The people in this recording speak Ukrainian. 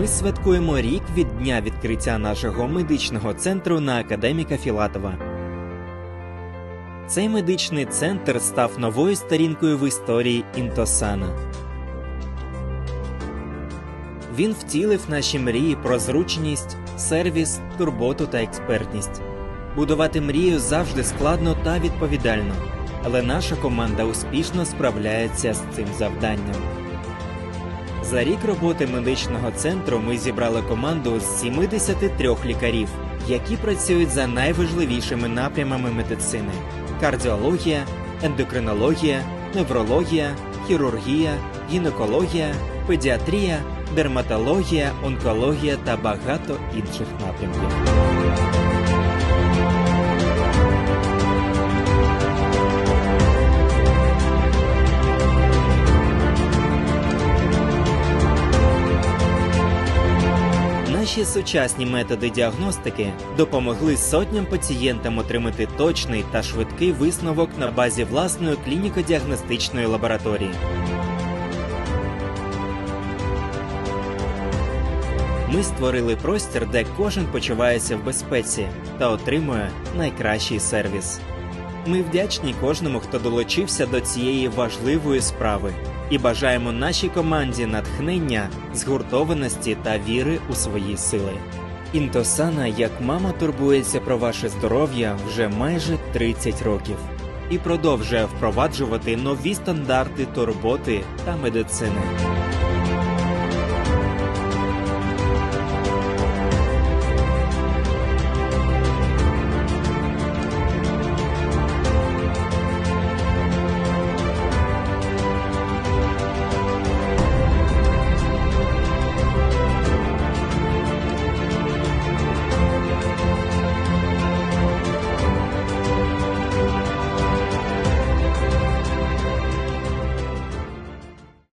Ми святкуємо рік від дня відкриття нашого медичного центру на академіка Філатова. Цей медичний центр став новою сторінкою в історії Інтосана. Він втілив наші мрії про зручність, сервіс, турботу та експертність. Будувати мрію завжди складно та відповідально, але наша команда успішно справляється з цим завданням. За рік роботи медичного центру ми зібрали команду з 73 лікарів, які працюють за найважливішими напрямами медицини: кардіологія, ендокринологія, неврологія, хірургія, гінекологія, педіатрія, дерматологія, онкологія та багато інших напрямків. Наші сучасні методи діагностики допомогли сотням пацієнтам отримати точний та швидкий висновок на базі власної клініко-діагностичної лабораторії. Ми створили простір, де кожен почувається в безпеці та отримує найкращий сервіс. Ми вдячні кожному, хто долучився до цієї важливої справи, і бажаємо нашій команді натхнення, згуртованості та віри у свої сили. Інтосана, як мама, турбується про ваше здоров'я вже майже 30 років і продовжує впроваджувати нові стандарти турботи та медицини.